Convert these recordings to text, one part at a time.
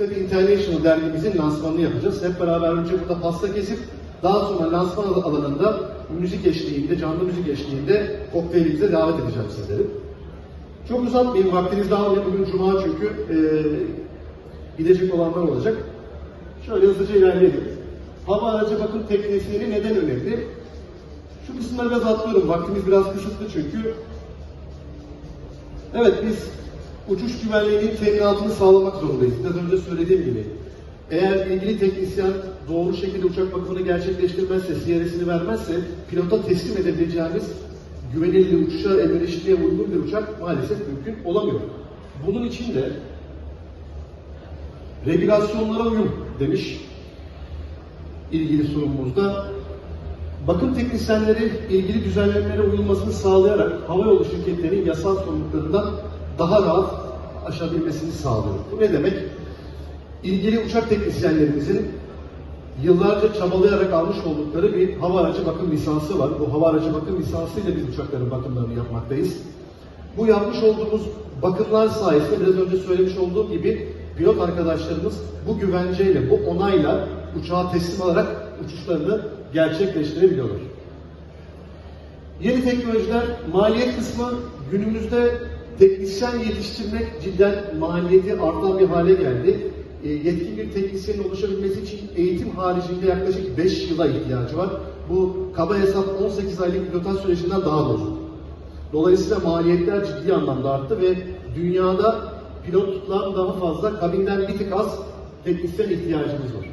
Food International dergimizin lansmanını yapacağız. Hep beraber önce burada pasta kesip daha sonra lansman alanında müzik eşliğinde, canlı müzik eşliğinde kokteylimize davet edeceğim sizleri. Çok uzatmayayım, vaktinizi almayayım. Bugün Cuma çünkü e, gidecek olanlar olacak. Şöyle hızlıca ilerleyelim. Hava aracı bakım teknisyeni neden önemli? Şu kısımları biraz atlıyorum. Vaktimiz biraz kısıtlı çünkü. Evet biz uçuş güvenliğinin teminatını sağlamak zorundayız. Biraz önce söylediğim gibi. Eğer ilgili teknisyen doğru şekilde uçak bakımını gerçekleştirmezse, siyaresini vermezse pilota teslim edebileceğimiz güvenilir uçuşa, elverişliğe uygun bir uçak maalesef mümkün olamıyor. Bunun için de regülasyonlara uyum demiş ilgili sorumuzda. Bakım teknisyenleri ilgili düzenlemelere uyulmasını sağlayarak havayolu şirketlerinin yasal sorumluluklarından daha rahat aşabilmesini sağlıyor. Bu ne demek? İlgili uçak teknisyenlerimizin yıllarca çabalayarak almış oldukları bir hava aracı bakım lisansı var. Bu hava aracı bakım lisansıyla biz uçakların bakımlarını yapmaktayız. Bu yapmış olduğumuz bakımlar sayesinde biraz önce söylemiş olduğum gibi pilot arkadaşlarımız bu güvenceyle, bu onayla uçağa teslim alarak uçuşlarını gerçekleştirebiliyorlar. Yeni teknolojiler, maliyet kısmı günümüzde teknisyen yetiştirmek cidden maliyeti artan bir hale geldi. E, yetkin bir teknisyenin oluşabilmesi için eğitim haricinde yaklaşık 5 yıla ihtiyacı var. Bu kaba hesap 18 aylık pilotaj sürecinden daha da uzun. Dolayısıyla maliyetler ciddi anlamda arttı ve dünyada pilotlar daha fazla, kabinden bir tık az teknisyen ihtiyacımız var.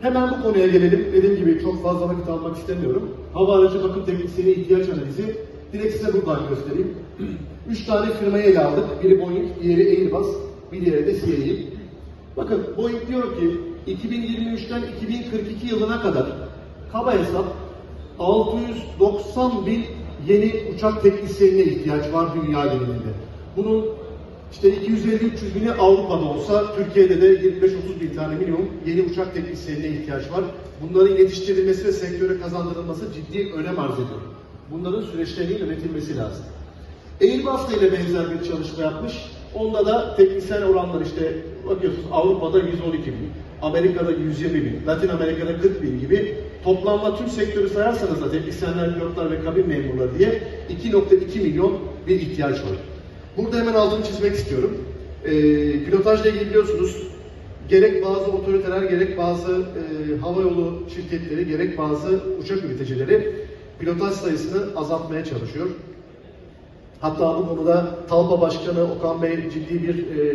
Hemen bu konuya gelelim. Dediğim gibi çok fazla vakit almak istemiyorum. Hava aracı bakım teknisyeni ihtiyaç analizi. Direkt size buradan göstereyim. Üç tane firmayı ele aldık. Biri Boeing, diğeri Airbus, bir diğeri de CAE. Bakın Boeing diyor ki 2023'ten 2042 yılına kadar kaba hesap 690 bin yeni uçak teknisyenine ihtiyaç var dünya genelinde. Bunun işte 250-300 bini Avrupa'da olsa Türkiye'de de 25-30 bin tane minimum yeni uçak teknisyenine ihtiyaç var. Bunların yetiştirilmesi ve sektöre kazandırılması ciddi önem arz ediyor. Bunların süreçlerinin yönetilmesi lazım. Airbus da ile benzer bir çalışma yapmış. Onda da teknisyen oranlar işte bakıyorsunuz Avrupa'da 112 bin, Amerika'da 120 bin, Latin Amerika'da 40 bin gibi toplamda tüm sektörü sayarsanız da teknisyenler, pilotlar ve kabin memurları diye 2.2 milyon bir ihtiyaç var. Burada hemen altını çizmek istiyorum. Ee, pilotajla ilgili biliyorsunuz gerek bazı otoriteler, gerek bazı e, havayolu şirketleri, gerek bazı uçak üreticileri pilotaj sayısını azaltmaya çalışıyor. Hatta bu konuda Talpa Başkanı Okan Bey ciddi bir e,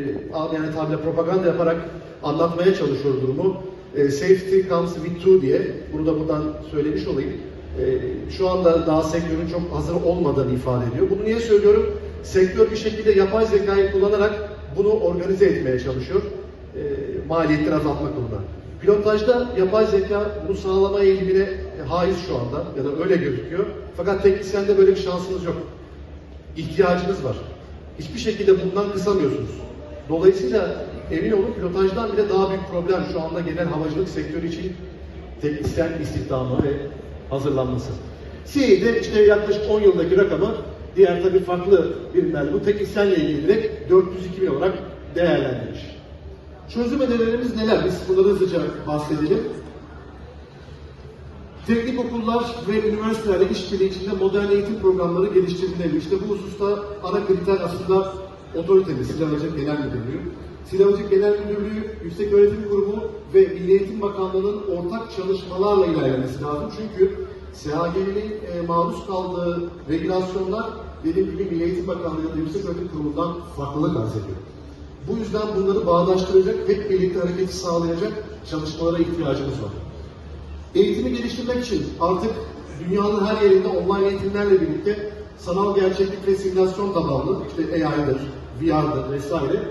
yani tabirle propaganda yaparak anlatmaya çalışıyor durumu. E, safety comes with two diye bunu da buradan söylemiş olayım. E, şu anda daha sektörün çok hazır olmadığını ifade ediyor. Bunu niye söylüyorum? Sektör bir şekilde yapay zekayı kullanarak bunu organize etmeye çalışıyor. E, maliyetleri azaltmak uğruna. Pilotajda yapay zeka bunu sağlama eğilimine haiz şu anda ya da öyle gözüküyor. Fakat teknisyende böyle bir şansınız yok ihtiyacınız var. Hiçbir şekilde bundan kısamıyorsunuz. Dolayısıyla emin olun pilotajdan bile daha büyük problem şu anda genel havacılık sektörü için teknisyen istihdamı ve hazırlanması. CAE'de işte yaklaşık 10 yıldaki rakamı diğer tabii farklı birimler bu teknisyenle ilgili direkt 402 bin olarak değerlendirmiş. Çözüm önerilerimiz neler? Biz bunları hızlıca bahsedelim. Teknik okullar ve üniversitelerle işbirliği içinde modern eğitim programları geliştirilmeli. İşte bu hususta ana kriter aslında otoritemiz, Silahlıcılık Genel Müdürlüğü. Silahlıcılık Genel Müdürlüğü, Yüksek Öğretim Kurumu ve Milli Eğitim Bakanlığı'nın ortak çalışmalarla ilerlemesi lazım. Çünkü SHG'nin e, maruz kaldığı regülasyonlar dediğim gibi Milli Eğitim Bakanlığı da Yüksek Öğretim Kurumu'ndan farklılık arz ediyor. Bu yüzden bunları bağdaştıracak, hep birlikte hareketi sağlayacak çalışmalara ihtiyacımız var. Eğitimi geliştirmek için artık dünyanın her yerinde online eğitimlerle birlikte sanal gerçeklik ve simülasyon tabanlı, işte AI'dır, VR'dır vesaire.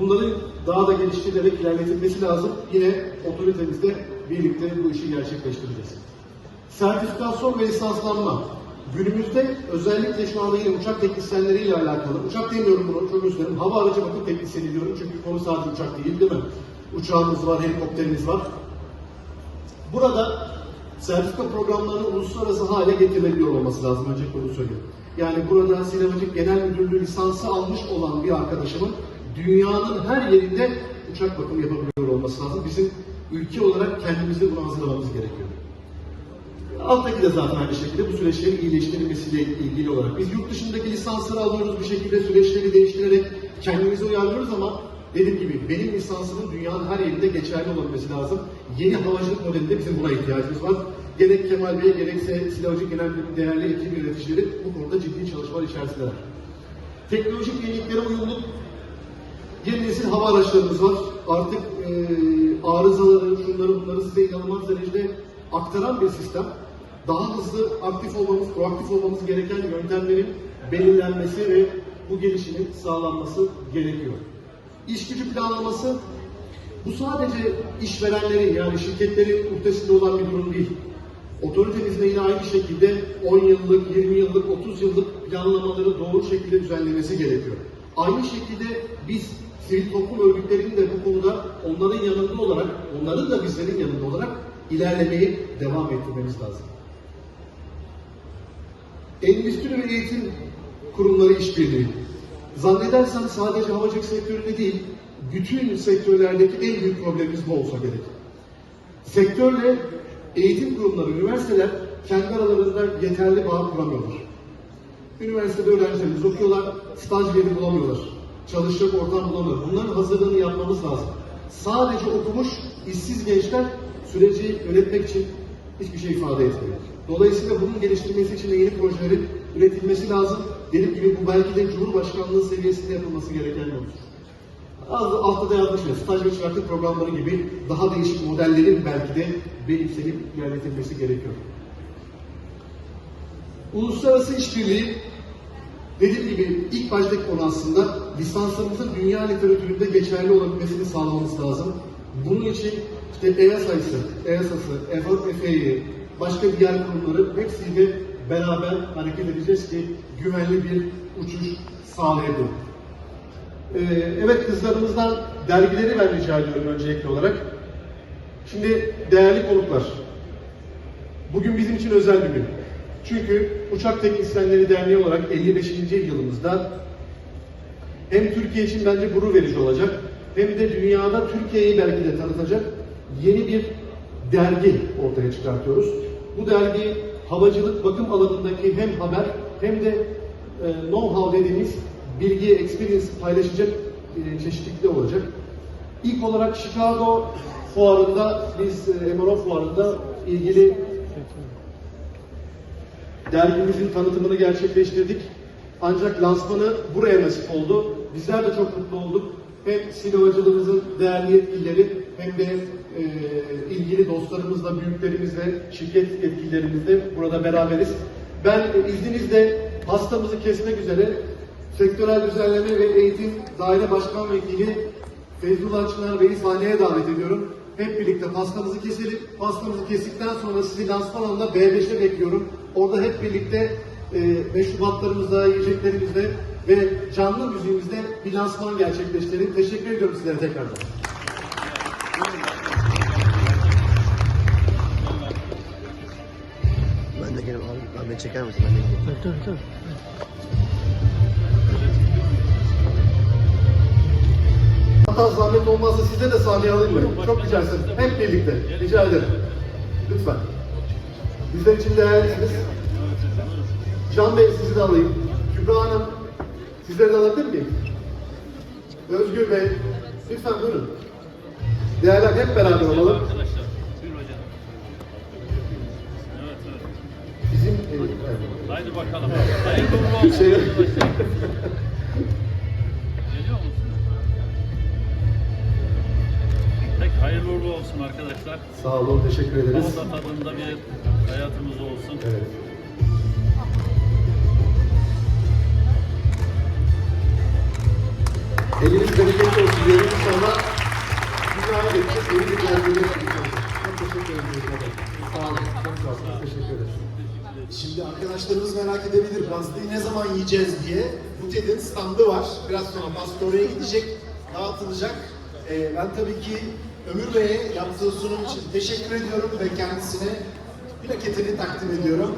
Bunların daha da geliştirilerek ilerletilmesi lazım. Yine otoritemizle birlikte bu işi gerçekleştireceğiz. Sertifikasyon ve lisanslanma. Günümüzde özellikle şu anda yine uçak teknisyenleriyle alakalı, uçak demiyorum bunu çok özür dilerim, hava aracı bakım teknisyeni diyorum çünkü konu sadece uçak değil değil mi? Uçağımız var, helikopterimiz var. Burada sertifika programlarının uluslararası hale getirilebiliyor olması lazım. Önce bunu söylüyorum. Yani burada Sinemacık Genel Müdürlüğü lisansı almış olan bir arkadaşımın dünyanın her yerinde uçak bakımı yapabiliyor olması lazım. Bizim ülke olarak kendimizi buna hazırlamamız gerekiyor. Alttaki de zaten aynı şekilde bu süreçlerin iyileştirilmesiyle ilgili olarak. Biz yurt dışındaki lisansları alıyoruz bir şekilde süreçleri değiştirerek kendimizi uyarlıyoruz ama dediğim gibi benim lisansımın dünyanın her yerinde geçerli olabilmesi lazım. Yeni havacılık modelinde bizim buna ihtiyacımız var. Gerek Kemal Bey gerekse Silahcı Genel değerli ekip yöneticileri bu konuda ciddi çalışmalar içerisindeler. Teknolojik yeniliklere uyumlu Yeni nesil hava araçlarımız var. Artık e, arızaları, şunları bunları size inanılmaz derecede aktaran bir sistem. Daha hızlı aktif olmamız, proaktif olmamız gereken yöntemlerin belirlenmesi ve bu gelişimin sağlanması gerekiyor. İş gücü planlaması bu sadece işverenlerin yani şirketlerin muhtesinde olan bir durum değil. Otoritemizde yine aynı şekilde 10 yıllık, 20 yıllık, 30 yıllık planlamaları doğru şekilde düzenlemesi gerekiyor. Aynı şekilde biz sivil toplum örgütlerinin de bu konuda onların yanında olarak, onların da bizlerin yanında olarak ilerlemeyi devam ettirmemiz lazım. Endüstri ve eğitim kurumları işbirliği. Zannedersem sadece havacılık sektöründe değil, bütün sektörlerdeki en büyük problemimiz bu olsa gerek. Sektörle eğitim kurumları, üniversiteler kendi aralarında yeterli bağ kuramıyorlar. Üniversitede öğrencilerimiz okuyorlar, staj yeri bulamıyorlar. Çalışacak ortam bulamıyorlar. Bunların hazırlığını yapmamız lazım. Sadece okumuş, işsiz gençler süreci yönetmek için hiçbir şey ifade etmiyor. Dolayısıyla bunun geliştirilmesi için de yeni projelerin üretilmesi lazım. Dediğim gibi bu belki de Cumhurbaşkanlığı seviyesinde yapılması gereken bir. Az altta da yazmış ya, staj ve çıraklık programları gibi daha değişik modellerin belki de benimsenip ilerletilmesi gerekiyor. Uluslararası işbirliği dediğim gibi ilk baştaki konu aslında lisanslarımızın dünya literatüründe geçerli olabilmesini sağlamamız lazım. Bunun için işte EASA'yı, EASA'sı, FAA'yı, başka diğer kurumları hepsiyle beraber hareket edeceğiz ki güvenli bir uçuş sağlayalım. Ee, evet kızlarımızdan dergileri ben rica ediyorum öncelikli olarak. Şimdi değerli konuklar, bugün bizim için özel bir gün. Çünkü Uçak Teknisyenleri Derneği olarak 55. yılımızda hem Türkiye için bence gurur verici olacak hem de dünyada Türkiye'yi belki de tanıtacak yeni bir dergi ortaya çıkartıyoruz. Bu dergi havacılık bakım alanındaki hem haber hem de e, know-how dediğimiz bilgi, experience paylaşacak e, çeşitlilikte olacak. İlk olarak Chicago fuarında biz e, MRO fuarında ilgili dergimizin tanıtımını gerçekleştirdik. Ancak lansmanı buraya nasip oldu. Bizler de çok mutlu olduk. Hem sinemacılığımızın değerli yetkilileri hem de e, ilgili dostlarımızla, büyüklerimizle, şirket yetkililerimizle burada beraberiz. Ben e, izninizle hastamızı kesmek üzere Sektörel Düzenleme ve Eğitim Daire Başkan Vekili Feyzullah Çınar Bey'i sahneye davet ediyorum. Hep birlikte pastamızı keselim. Pastamızı kestikten sonra sizi lansman alanında B5'e bekliyorum. Orada hep birlikte e, meşrubatlarımızla, yiyeceklerimizle ve canlı müziğimizle bir lansman gerçekleştirelim. Teşekkür ediyorum sizlere tekrardan. Beni çeker misin? Ben de geleyim. Dur dur dur. Hatta zahmet olmazsa size de sahneye alayım mı? Çok rica ederim. Hep birlikte. Rica ederim. Lütfen. Bizler için değerlisiniz. Can Bey sizi de alayım. Kübra Hanım sizleri de alabilir miyim? Özgür Bey lütfen buyurun. Değerler hep beraber olalım. Haydi bakalım. Hayırlı uğurlu olsun. Şey- Geliyor musun? Pek hayırlı uğurlu olsun arkadaşlar. Sağ olun, teşekkür ederiz. Pasta tadında bir hayatımız olsun. Evet. Eliniz bereketli olsun diyorum. İnşallah güzel geçecek. Yeni bir dergiyle arkadaşlarımız merak edebilir pastayı ne zaman yiyeceğiz diye. Butet'in standı var. Biraz sonra pasta gidecek, dağıtılacak. Ee, ben tabii ki Ömür Bey'e yaptığı sunum için teşekkür ediyorum ve kendisine plaketini takdim ediyorum.